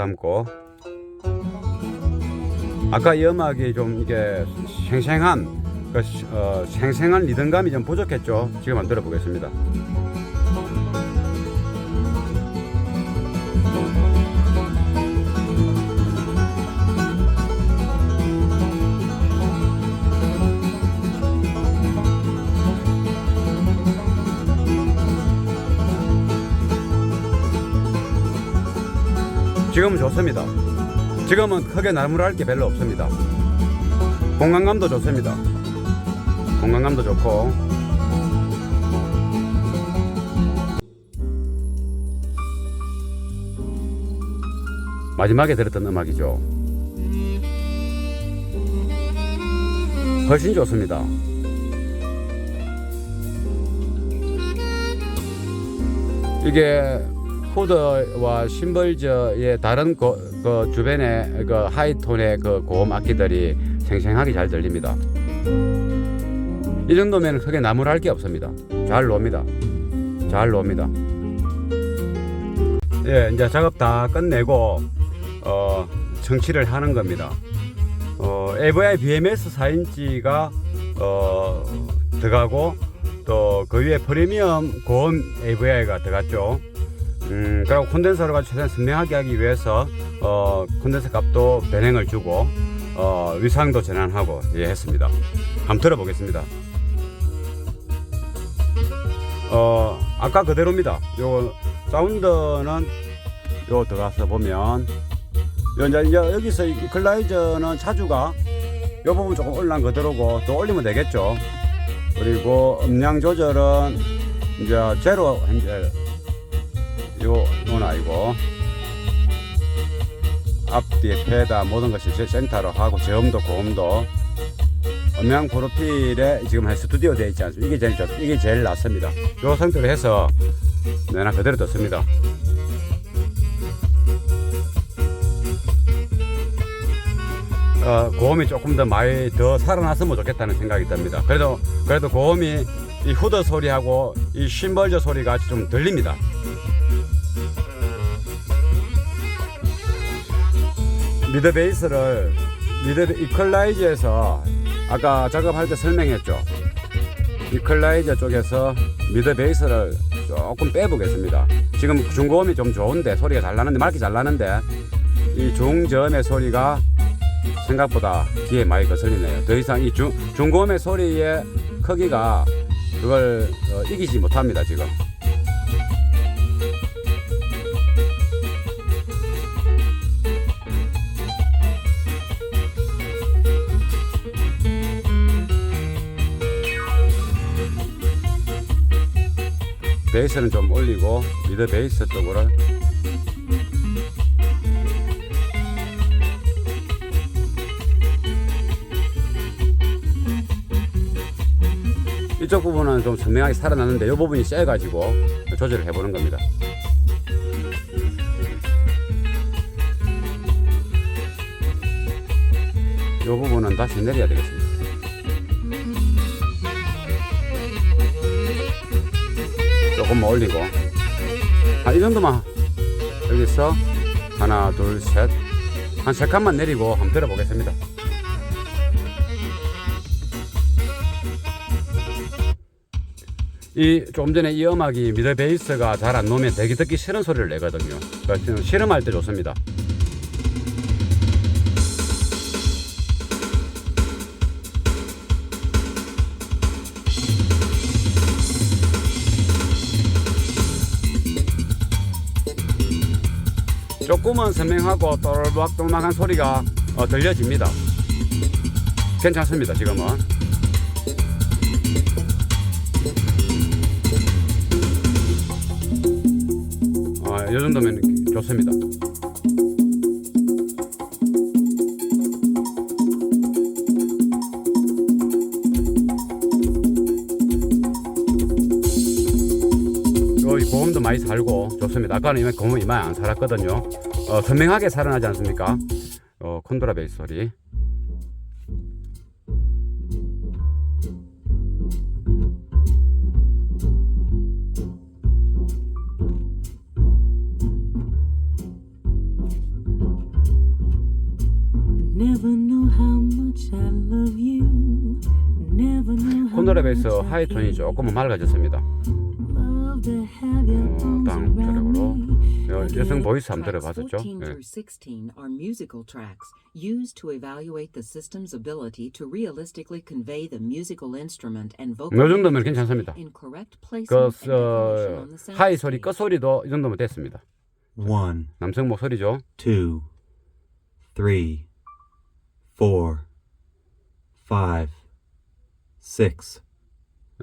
담고 아까 이 음악이 좀 이게 생생한 그 시- 어, 생생한 리듬감이 좀 부족했죠. 지금 한번 들어보겠습니다. 지금은 좋습니다. 지금은 크게 나무랄 게 별로 없습니다. 공간감도 좋습니다. 공간감도 좋고. 마지막에 들었던 음악이죠. 훨씬 좋습니다. 이게 후드와 심벌저의 다른 고, 그 주변의 그 하이톤의 그 고음 악기들이 생생하게 잘 들립니다. 이 정도면 크게 나무랄 게 없습니다. 잘 놉니다. 잘 놉니다. 예, 이제 작업 다 끝내고 어, 청취를 하는 겁니다. 어, AVI BMS 4인치가 어, 들어가고 또 그 위에 프리미엄 고음 AVI가 들어갔죠. 음, 그리고 콘덴서가 최대한 선명하게 하기 위해서 어, 콘덴서 값도 변행을 주고 어, 위상도 전환하고 예, 했습니다. 한번 들어보겠습니다. 어, 아까 그대로입니다. 요 사운드는 요 들어가서 보면 요 이제 여기서 이 글라이저는 차주가 요 부분 조금 올라간 그대로고 또 올리면 되겠죠. 그리고 음량 조절은 이제 제로 현재 요 요는 아니고 앞뒤 페다 모든 것이 제 센터로 하고 저음도 고음도 음향 프로필에 지금 한 스튜디오 되어 있지 않습니까? 이게 제일 좋, 이게 제일 낫습니다. 요 상태로 해서 내나 그대로 뒀습니다. 어, 고음이 조금 더 많이 더 살아났으면 좋겠다는 생각이 듭니다. 그래도 그래도 고음이 이 후드 소리하고 이 심벌저 소리가 좀 들립니다. 미드 베이스를 미드 이퀄라이저에서 아까 작업할 때 설명했죠. 이퀄라이저 쪽에서 미드 베이스를 조금 빼보겠습니다. 지금 중고음이 좀 좋은데 소리가 잘 나는데 맑게 잘 나는데 이 중저음의 소리가 생각보다 귀에 많이 거슬리네요. 더 이상 이 중, 중고음의 소리의 크기가 그걸 어, 이기지 못합니다 지금. 베이스는 좀 올리고 미드 베이스 쪽으로 이쪽 부분은 좀 선명하게 살아났는데 이 부분이 세가지고 조절을 해보는 겁니다. 이 부분은 다시 내려야 되겠습니다. 조금만 올리고 아, 이 정도만 여기서 하나 둘 셋 한 세 칸만 내리고 한번 들어보겠습니다. 이좀 전에 이 음악이 미드 베이스가 잘 안 놓으면 되게 듣기 싫은 소리를 내거든요. 그러니까 실험할 때 좋습니다. 조금은 선명하고 또르박또르박한 소리가 어, 들려집니다. 괜찮습니다. 지금은. 어, 이 정도면 좋습니다. 고음도 많이 살고 좋습니다. 아까는 이만 고음이 많이 안 살았거든요. 어, 선명하게 살아나지 않습니까? 어, 콘드라 베이스 소리. Much I 하이톤이 조금은 맑아졌습니다. love to have your 어, arms 다음 around 차례로 me. 여- 여성 보이스 한번 Tracks 들어봤었죠? 14 예. through 16 are musical tracks used to evaluate the system's ability to realistically convey the musical instrument and vocal 이 정도면 괜찮습니다. in correct placement 그 and definition 어, on the sound 하이 소리, stage. 끝 소리도 이 정도면 됐습니다. One, 남성 목소리죠. two, three, four, five, six,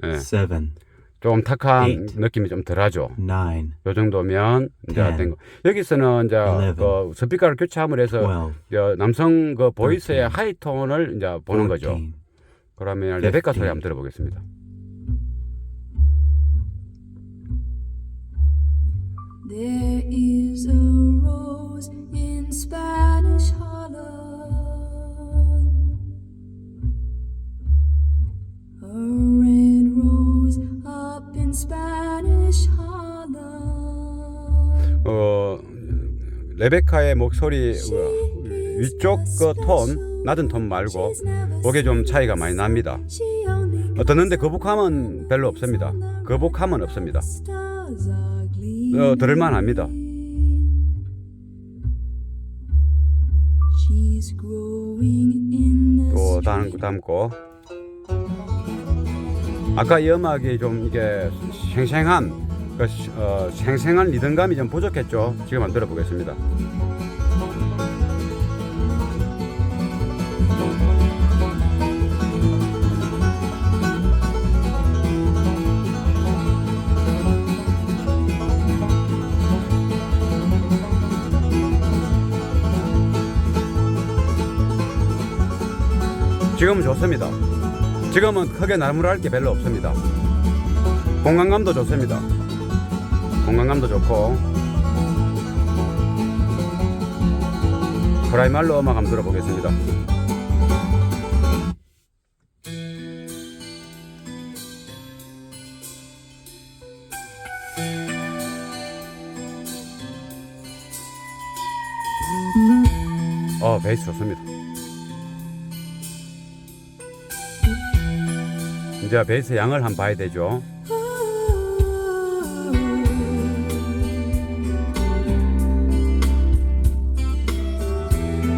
예. seven, 좀 탁한 Eight. 느낌이 좀 덜하죠. nine, 요 정도면 이제 Ten. 된 거. 여기서는 이제 Eleven. 그 스피커를 교체함을 해서 twelve, 이제 남성 그 보이스의 Thirteen. 하이 톤을 이제 보는 거죠. fourteen, 그러면 레베카 소리. 한번 들어보겠습니다. There is a rose in Spanish Harlem. A red rose 어 레베카의 목소리 어, 위쪽 그 톤 낮은 톤 말고 그게 좀 차이가 많이 납니다. 어, 듣는데 거북함은 별로 없습니다. 거북함은 없습니다. 어, 들을만 합니다. 또 다음 거 아까 이 음악이 좀 이게 생생한 그 시- 어, 생생한 리듬감이 좀 부족했죠. 지금 한번 들어보겠습니다. 지금은 좋습니다. 지금은 크게 나무랄 게 별로 없습니다. 공간감도 좋습니다. 공간감도 좋고 프라이말로 음악 한번 들어보겠습니다. 어 베이스 좋습니다. 이제 베이스 양을 한번 봐야 되죠.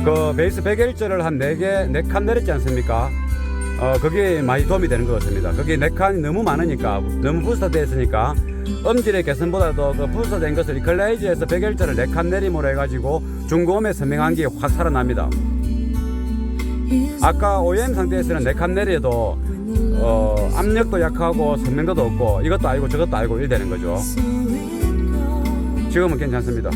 그 베이스 101절을 한 4개, 4칸 내렸지 않습니까? 어, 그게 많이 도움이 되는 것 같습니다. 그게 4칸이 너무 많으니까, 너무 부스터 되어 있으니까, 음질의 개선보다도 그 부스터 된 것을 이퀄라이즈에서 101절을 4칸 내림으로 해가지고 중고음의 선명한 게 확 살아납니다. 아까 OEM 상태에서는 4칸 내려도 어, 압력도 약하고 선명도도 없고 이것도 아니고 저것도 아니고 이래 되는 거죠. 지금은 괜찮습니다.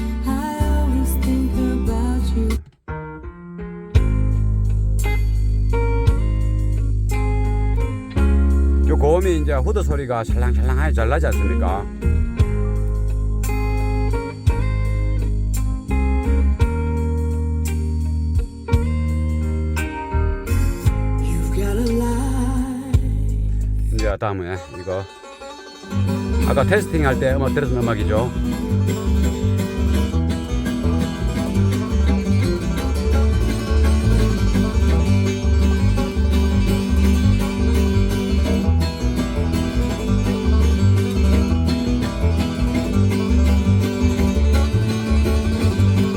고음이 이제 후드 소리가 샬랑샬랑하게 잘 나지 않습니까? 다음에 이거 아까 테스팅 할 때 음악 들었던 음악이죠.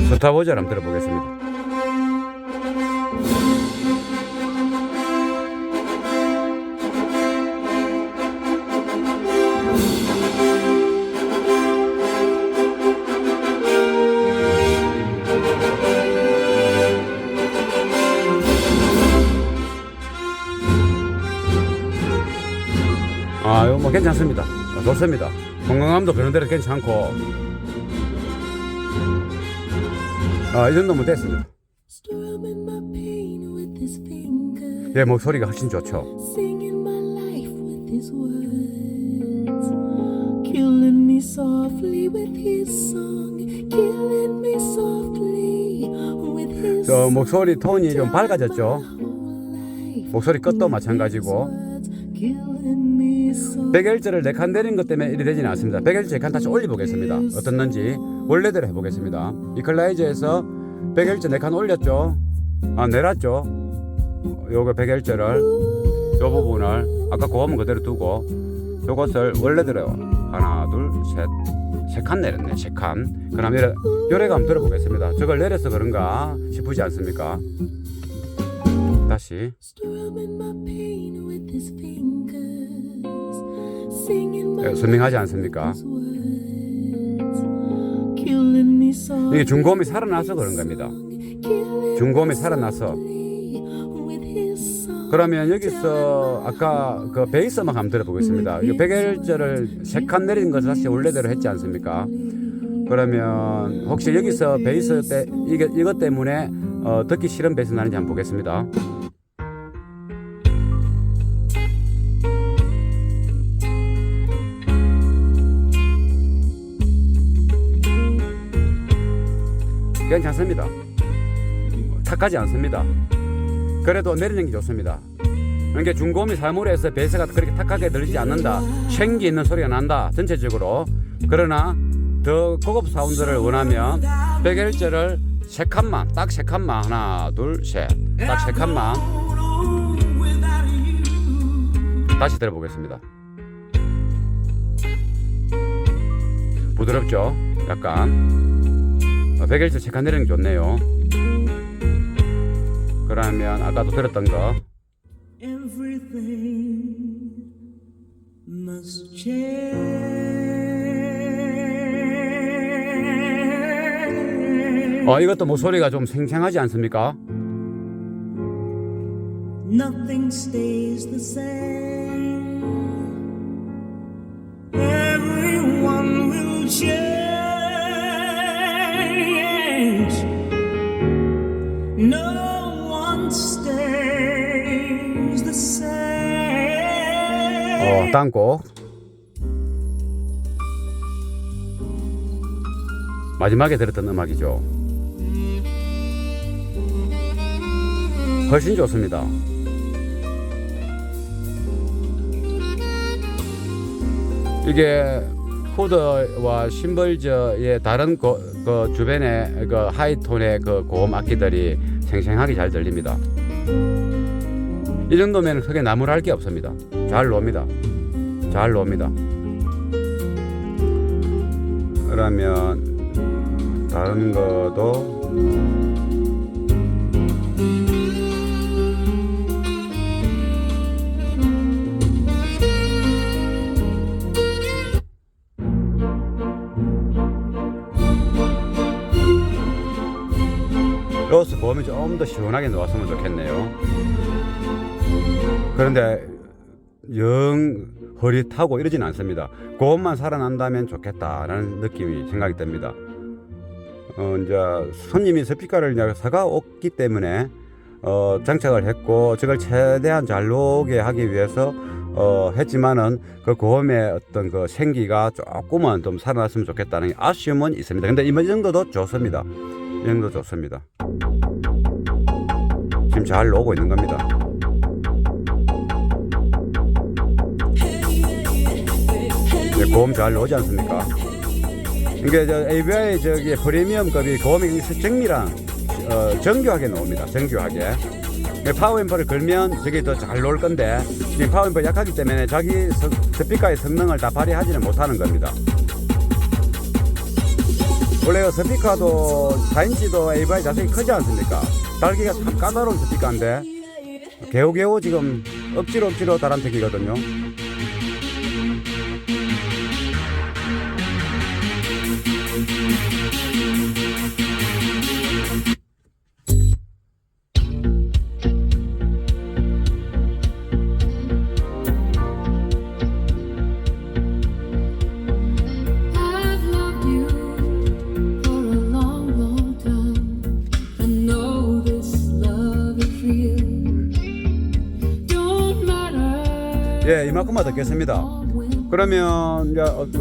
스타워즈 한번 들어보겠습니다. 뭐. 아, 좋습니다. 건강함도 그런 대로 괜찮고. 아, 이 정도면 됐습니다. 예, 목소리가 훨씬 좋죠. 저 목소리 톤이 좀 밝아졌죠. 목소리 끝도 마찬가지고. 백일제를 4칸 내린 것 때문에 이리 되지는 않습니다. 백일제 칸 다시 올려보겠습니다. 어떻는지 원래대로 해보겠습니다. 이퀄라이저에서 백일제 4칸 올렸죠. 아 내렸죠 요거 백일절을 요 부분을 아까 고음은 그대로 두고 요것을 원래대로 하나 둘셋세 칸 내렸네 세 칸 그럼 이래 요래가 한번 들어보겠습니다 저걸 내려서 그런가 싶으지 않습니까 다시 선명하지 않습니까 이게 중고음이 살아나서 그런 겁니다 중고음이 살아나서. 그러면 여기서 아까 그 베이스 음악 한번 들어보겠습니다. 이 백일절을 세 칸 내린 것을 다시 원래대로 했지 않습니까? 그러면 혹시 여기서 베이스 때 이게 이것 때문에 어, 듣기 싫은 베이스 나는지 한번 보겠습니다. 괜찮습니다. 탁하지 않습니다. 그래도 내리는 게 좋습니다. 그러니까 중고음이 사물에서 베이스가 그렇게 탁하게 들리지 않는다. 챙기 있는 소리가 난다. 전체적으로. 그러나 더 고급 사운드를 원하면 백일절을 세 칸만, 딱 세 칸만 하나, 둘, 셋, 딱 세 칸만 다시 들어보겠습니다. 부드럽죠? 약간 어, 백일절 세칸 내리는 게 좋네요. 그러면 아까도 들었던 거 Everything must change. 어, 이것도 목소리가 좀 생생하지 않습니까? Nothing stays the same. Everyone will change. No one stays the same. 어, 곡. 마지막에 들었던 음악이죠. 훨씬 좋습니다. 이게 후드와 심벌저의 다른 고, 그 주변에 그 하이톤의 그 고음 악기들이 생생하게 잘 들립니다. 이 정도면 크게 나무랄 게 없습니다. 잘 놉니다. 잘 놉니다. 그러면 다른 것도 보험이 좀 더 시원하게 나왔으면 좋겠네요. 그런데 영 흐릿하고 이러진 않습니다. 그것만 살아난다면 좋겠다라는 느낌이 생각이 듭니다. 어, 이제 손님이 스피커를 이제 사가 왔기 때문에 어, 장착을 했고 저걸 최대한 잘 나오게 하기 위해서 어, 했지만은 그 고음의 어떤 그 생기가 조금은 좀 살아났으면 좋겠다는 아쉬움은 있습니다. 근데 이 정도도 좋습니다. 이 정도 좋습니다. 지금 잘 나오고 있는 겁니다. 이제 고음 잘 나오지 않습니까? 이게 저 ABI 저기 프리미엄급이 고음이 정밀한 어, 정교하게 나옵니다. 정교하게. 파워앰프를 걸면 저게 더잘 나올 건데 이 파워앰프 약하기 때문에 자기 스- 스피커의 성능을 다 발휘하지는 못하는 겁니다. 원래 그 스피커도 4인치도 ABI 자석이 크지 않습니까? 달기가 참 까다로운 스피커인데 개우개우 지금 억지로 억지로 달한테기거든요. 이만큼만 듣겠습니다. 그러면 이제 어, 그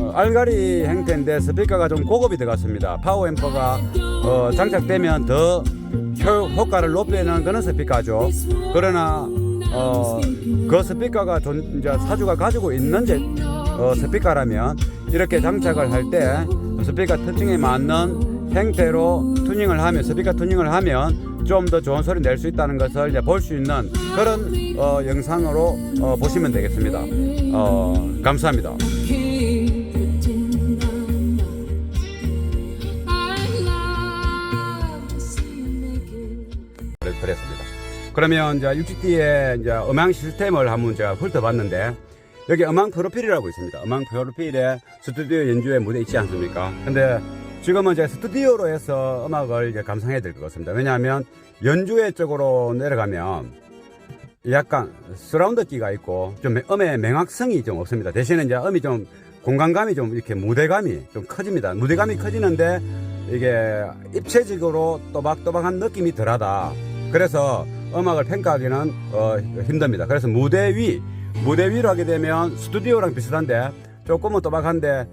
어, 알가리 형태인데 스피커가 좀 고급이 들어갔습니다. 파워 앰프가 어, 장착되면 더 효, 효과를 높이는 그런 스피커죠. 그러나 어, 그 스피커가 전, 이제 사주가 가지고 있는 제, 어, 스피커라면 이렇게 장착을 할 때 스피커 특징에 맞는 형태로 튜닝 튜닝을 하면 스피커 튜닝을 하면 좀 더 좋은 소리 낼 수 있다는 것을 이제 볼 수 있는 그런 어, 영상으로 어, 보시면 되겠습니다. 어, 감사합니다. 그랬습니다. 그러면 이제 6GT의 이제 음향 시스템을 한번 제가 훑어봤는데 여기 음향 프로필이라고 있습니다. 음향 프로필에 스튜디오 연주의 무대 있지 않습니까? 근데 지금은 이제 스튜디오로 해서 음악을 이제 감상해야 될 것 같습니다. 왜냐하면 연주회 쪽으로 내려가면 약간 서라운드 끼가 있고 좀 음의 맹학성이 좀 없습니다. 대신에 이제 음이 좀 공간감이 좀 이렇게 무대감이 좀 커집니다. 무대감이 커지는데 이게 입체적으로 또박또박한 느낌이 덜하다. 그래서 음악을 평가하기는 어, 힘듭니다. 그래서 무대 위, 무대 위로 하게 되면 스튜디오랑 비슷한데 조금은 또박한데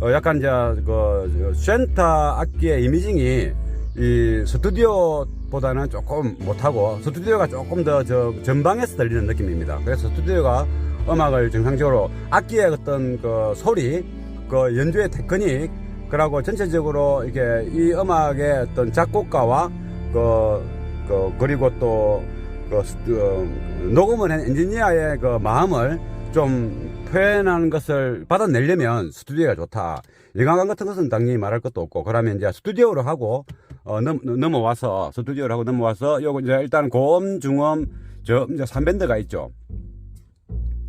어, 약간 이제 그 센터 악기의 이미징이 이 스튜디오보다는 조금 못하고 스튜디오가 조금 더 저 전방에서 들리는 느낌입니다. 그래서 스튜디오가 음악을 정상적으로 악기의 어떤 그 소리, 그 연주의 테크닉, 그리고 전체적으로 이게 이 음악의 어떤 작곡가와 그, 그 그리고 또 그, 그 녹음을 한 엔지니어의 그 마음을 좀 표현하는 것을 받아내려면 스튜디오가 좋다. 영화관 같은 것은 당연히 말할 것도 없고, 그러면 이제 스튜디오로 하고, 어, 넘, 넘어와서, 스튜디오로 하고 넘어와서, 요거 이제 일단 고음, 중음, 저, 이제 3밴드가 있죠.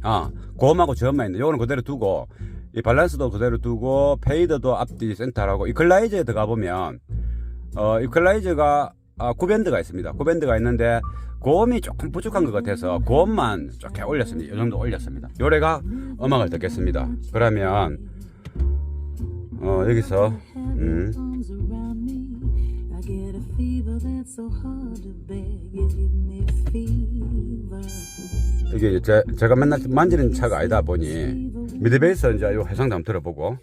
아, 고음하고 저음만 있는데, 요거는 그대로 두고, 이 밸런스도 그대로 두고, 페이드도 앞뒤 센터라고, 이퀄라이저에 들어가 보면, 어, 이퀄라이저가, 아, 9밴드가 있습니다. 9밴드가 있는데, 고음이 조금 부족한 것 같아서 고음만 조금 올렸습니다. 이 정도 올렸습니다. 요래가 음악을 듣겠습니다. 그러면 어, 여기서 음. 이게 제, 제가 맨날 만지는 차가 아니다 보니 미드베이스 이제 요 해상도 들어보고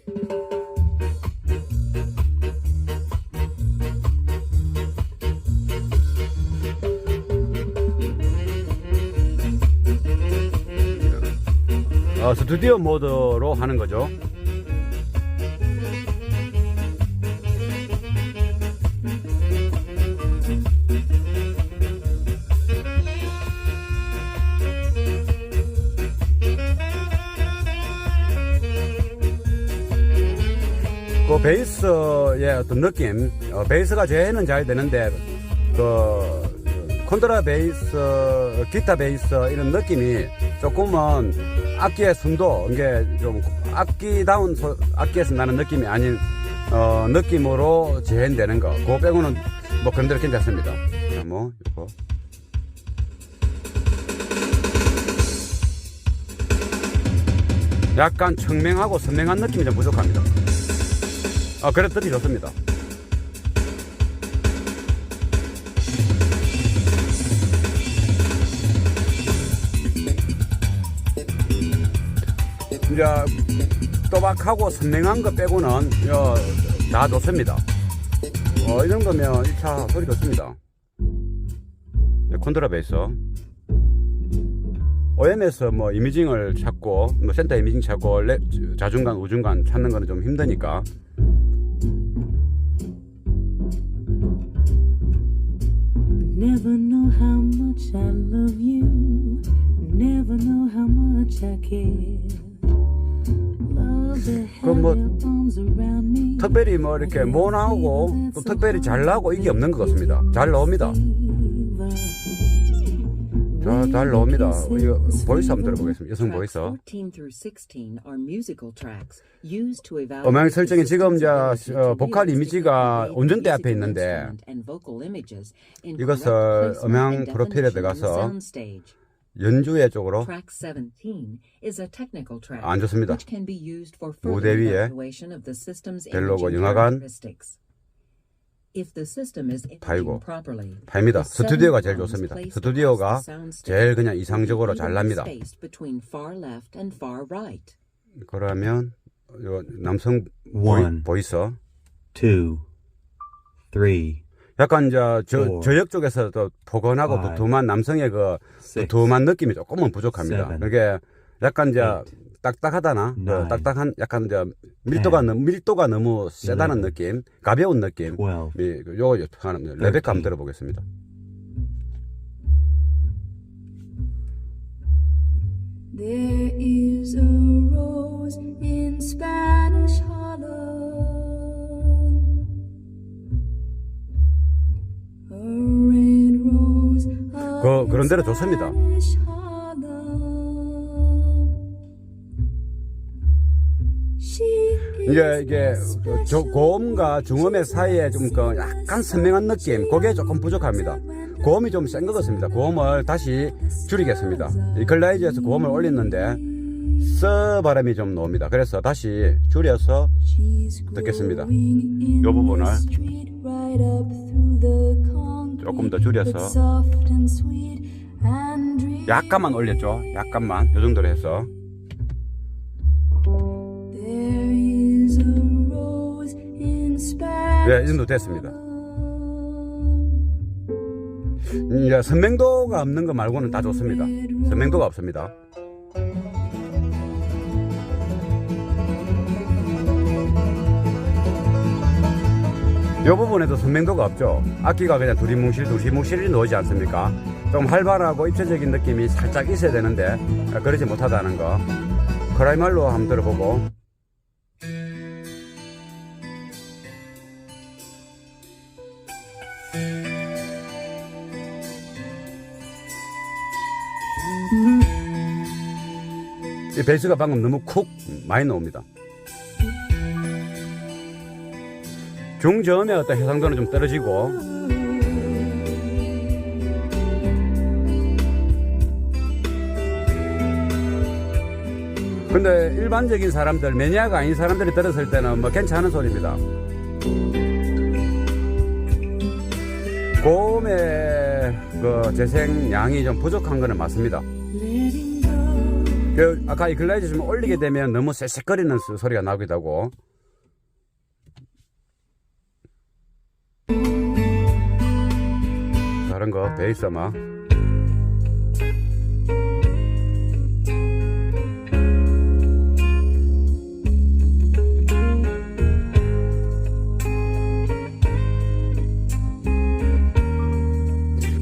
어, 스튜디오 모드로 하는 거죠. 그 베이스의 어떤 느낌, 어, 베이스가 제일은 잘 되는데 그 콘트라 베이스, 기타 베이스 이런 느낌이 조금은 악기의 순도, 이게 좀 악기다운 소, 악기에서 나는 느낌이 아닌 어, 느낌으로 재현되는 거. 그거 빼고는 뭐 그런 대로 괜찮습니다. 자, 뭐 이거. 약간 청명하고 선명한 느낌이 좀 부족합니다. 아, 듣기 좋습니다. 이제 또박하고 선명한 거 빼고는 어, 다 좋습니다. 어, 이 정도면 1차 소리 좋습니다. 네, 콘트라 베이스. OM에서 뭐 이미징을 찾고 뭐 센터 이미징 찾고 레, 자중간 우중간 찾는 거는 좀 힘드니까 Never know how much I love you. Never know how much I care. 그럼 뭐. 특별히 뭐 이렇게 뭐 나오고 또 특별히 잘 나오고 이게 없는 것 같습니다. 잘 나옵니다. 자, 잘 나옵니다. 이거 보이스 한번 들어보겠습니다. 여성 보이스. 14 through 16 are musical tracks used to evaluate 음향 설정이 지금 이제 어, 보컬 이미지가 the 앞에 있는데 이것을 음향 프로필에 들어가서. 연주회 쪽으로 Track 17 is a technical track 안 좋습니다. which can be used for 무대 further 위에 evaluation of the system's 별로고 imaging 영화관 characteristics. If the system is 파이고 파입니다. 스튜디오가 제일 좋습니다. 스튜디오가 제일 그냥 이상적으로 잘 납니다. spaced between far left and far right. 그러면 요 남성. 보이, 보이스 two, three, 약간 이제 저. 저역 쪽에서 또 포근하고 Five. 두툼한 남성의 그 six, 두툼한 느낌이 조금은 부족합니다. Seven. 그게 약간 이제 Eight. 딱딱하다나 그 Nine. 딱딱한 약간 이제 밀도가 너무 밀도가 너무 세다는. 느낌 가벼운 느낌 이, 그 요거 하는 레베카 한번. 들어보겠습니다. There is a rose in Spanish 그- 그런 대로 좋습니다. 이게 그저 고음과 중음의 사이에 좀 그 약간 선명한 느낌 그게 조금 부족합니다. 고음이 좀 센 것 같습니다. 고음을 다시 줄이겠습니다. 이퀄라이저에서 고음을 올렸는데 서 발음이 좀 나옵니다. 그래서 다시 줄여서 듣겠습니다. 요 부분을 조금 더 줄여서 약간만 올렸죠. 약간만 요 정도로 해서 네, 이 정도 됐습니다. 음, 이제 선명도가 없는 거 말고는 다 좋습니다. 선명도가 없습니다. 이 부분에도 선명도가 없죠. 악기가 그냥 두리뭉실 두리뭉실이 나오지 않습니까? 좀 활발하고 입체적인 느낌이 살짝 있어야 되는데 아, 그러지 못하다는 거. 크라이말로 한번 들어보고 이 베이스가 방금 너무 쿡 많이 나옵니다. 중저음의 어떤 해상도는 좀 떨어지고 근데 일반적인 사람들 매니아가 아닌 사람들이 들었을 때는 뭐 괜찮은 소리입니다. 고음의 그 재생 양이 좀 부족한 거는 맞습니다. 그 아까 이 글라이즈 좀 올리게 되면 너무 쎄쎄거리는 소- 소리가 나기도 하고 다른 거 베이스 음악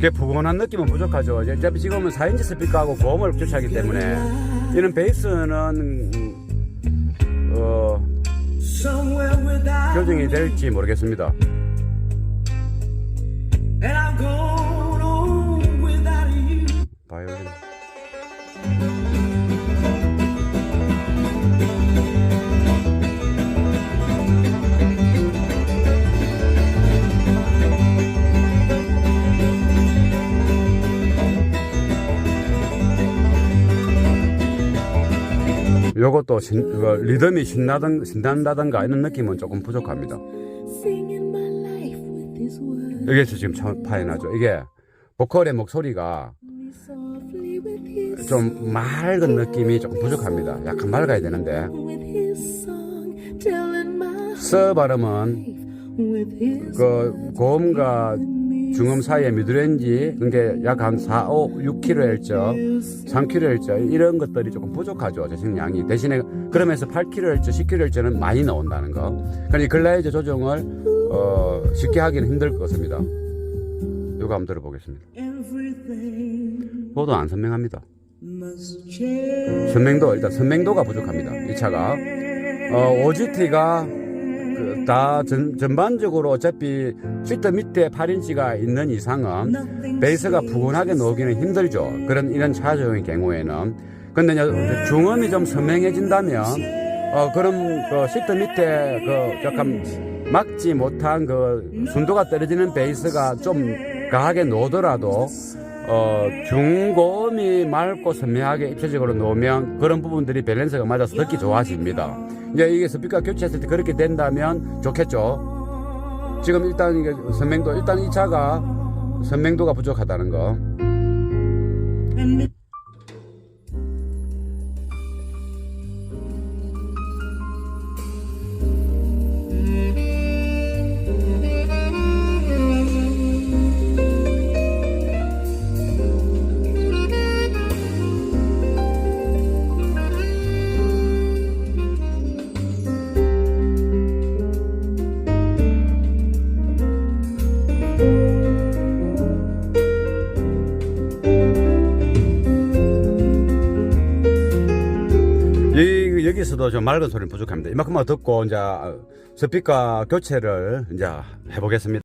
그게 부건한 느낌은 부족하죠. 어차피 지금은 4인치 스피커하고 고음을 교체하기 때문에 이런 베이스는 음, 어, 교정이 될지 모르겠습니다. 바이올린. 요것도 신, 그 리듬이 신나든, 신난다든가 이런 느낌은 조금 부족합니다. 여기에서 지금 참 파이나죠. 이게 보컬의 목소리가 좀 맑은 느낌이 조금 부족합니다. 약간 맑아야 되는데 서 발음은 그 고음과 중음 사이에 미드레인지 그게 약 한 4, 5, 6kHz, 3kHz 이런 것들이 조금 부족하죠. 재생량이 대신에 그러면서 8kHz, 10kHz는 많이 나온다는 거. 이 글라이저 조정을 어, 쉽게 하기는 힘들 것 같습니다. 이거 한번 들어보겠습니다. 그것도 안 선명합니다. 선명도 일단 선명도가 부족합니다. 이 차가 어, OGT가 그, 다 전, 전반적으로 어차피 시트 밑에 8인치가 있는 이상은 베이스가 부근하게 나오기는 힘들죠. 그런 이런 차종의 경우에는 근데 이제 중음이 좀 선명해진다면 어 그럼 그 시트 밑에 그 약간 막지 못한 그 순도가 떨어지는 베이스가 좀 강하게 나오더라도 어 중고음이 맑고 선명하게 입체적으로 놓으면 그런 부분들이 밸런스가 맞아서 듣기 좋아집니다. 이제 이게 스피커 교체했을 때 그렇게 된다면 좋겠죠. 지금 일단 이게 선명도 일단 이 차가 선명도가 부족하다는 거. 여기서도 좀 맑은 소리는 부족합니다. 이만큼만 듣고 이제 스피커 교체를 이제 해보겠습니다.